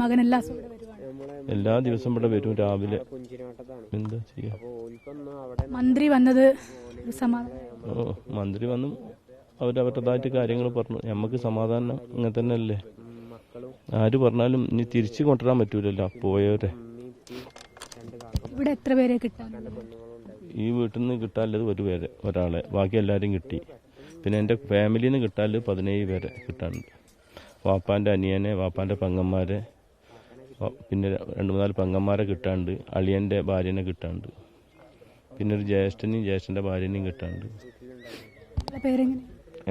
മകൻ എല്ലാ എല്ലാ ദിവസവും ഇവിടെ വരും രാവിലെ. എന്താ ചെയ്യാ? മന്ത്രി വന്നത് ഓ മന്ത്രി വന്നും. അവരവരുടേതായിട്ട് കാര്യങ്ങൾ പറഞ്ഞു. നമുക്ക് സമാധാനം ഇങ്ങനെ തന്നെ അല്ലേ ആര് പറഞ്ഞാലും ഇനി തിരിച്ചു കൊണ്ടുവരാൻ പറ്റൂലല്ലോ പോയവരെ. ഇവിടെ എത്ര പേരെ ഈ വീട്ടിൽ നിന്ന് കിട്ടാനുള്ളത് ഒരു പേര് ഒരാളെ. ബാക്കി എല്ലാവരും കിട്ടി. പിന്നെ എന്റെ ഫാമിലിന്ന് നിന്ന് കിട്ടാനുള്ളത് പതിനേഴ് പേരെ കിട്ടാനുണ്ട്. വാപ്പാന്റെ അനിയനെ വാപ്പാന്റെ പെങ്ങന്മാരെ പിന്നെ രണ്ട് മൂന്നാൽ പെങ്ങന്മാരെ കിട്ടാണ്ട് അളിയന്റെ ഭാര്യനെ കിട്ടാണ്ട്. പിന്നെ ഒരു ജ്യേഷ്ഠനെയും ജ്യേഷ്ഠന്റെ ഭാര്യനെയും കിട്ടാണ്ട്.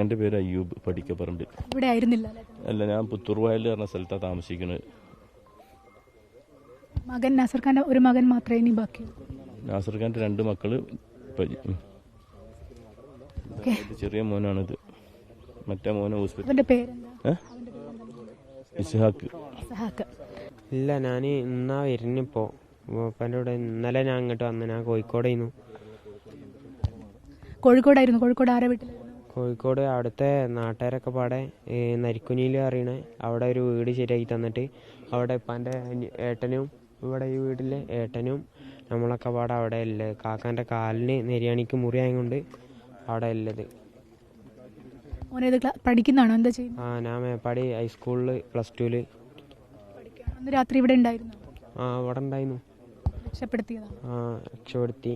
എന്റെ പേര് അയ്യൂബ് പഠിക്കപ്പറമ്പ് ഇവിടെ ആയിരുന്നില്ല അല്ല? ഞാൻ പുത്തൂർ വയൽ പറഞ്ഞ സ്ഥലത്താണ് താമസിക്കുന്നത് മകൻ നാസർ ഖാന്റെ ഒരു മകൻ മാത്രമേ ഇനി ബാക്കി നാസർ ഖാന്റെ രണ്ട് മക്കൾ ചെറിയ മോനാണിത്. മറ്റേ മോനെ ഹോസ്പിറ്റൽ ഇസ്ഹാക്ക്. ഇസ്ഹാക്ക്. സഹാക്ക് ഇല്ല ഞാൻ ഇന്നാ വരുന്നിപ്പോ മൂപ്പന്റെ കൂടെ ഇന്നലെ ഞാൻ ഇങ്ങോട്ട് വന്നു ഞാൻ കോഴിക്കോടായിരുന്നു കോഴിക്കോടായിരുന്നു. കോഴിക്കോട് ആരെ വീട്ടിൽ കോഴിക്കോട് അവിടുത്തെ നാട്ടുകാരൊക്കെ പാടെ നരിക്കുനിയിൽ അറിയണേ അവിടെ ഒരു വീട് ശരിയാക്കി തന്നിട്ട് അവിടെ ഇപ്പാന്റെ ഏട്ടനും ഇവിടെ ഈ വീട്ടിലെ ഏട്ടനും നമ്മളൊക്കെ പാടെ അവിടെ ഉള്ളത് കാക്കാന്റെ കാലിന് നെരിയാണിക്ക് മുറിയായതുകൊണ്ട് അവിടെ ഉള്ളത് ക്ലാ പഠിക്കുന്നതാണോ എന്താ ചെയ്യുന്നത് ആ ഞാൻ മേപ്പാടി ഹൈസ്കൂളിൽ പ്ലസ് ടുവിൽ രാത്രി ഇവിടെ ഉണ്ടായിരുന്നു? ആ അവിടെ ഉണ്ടായിരുന്നു. രക്ഷപ്പെടുത്തിയതാണ് ആ രക്ഷപ്പെടുത്തി.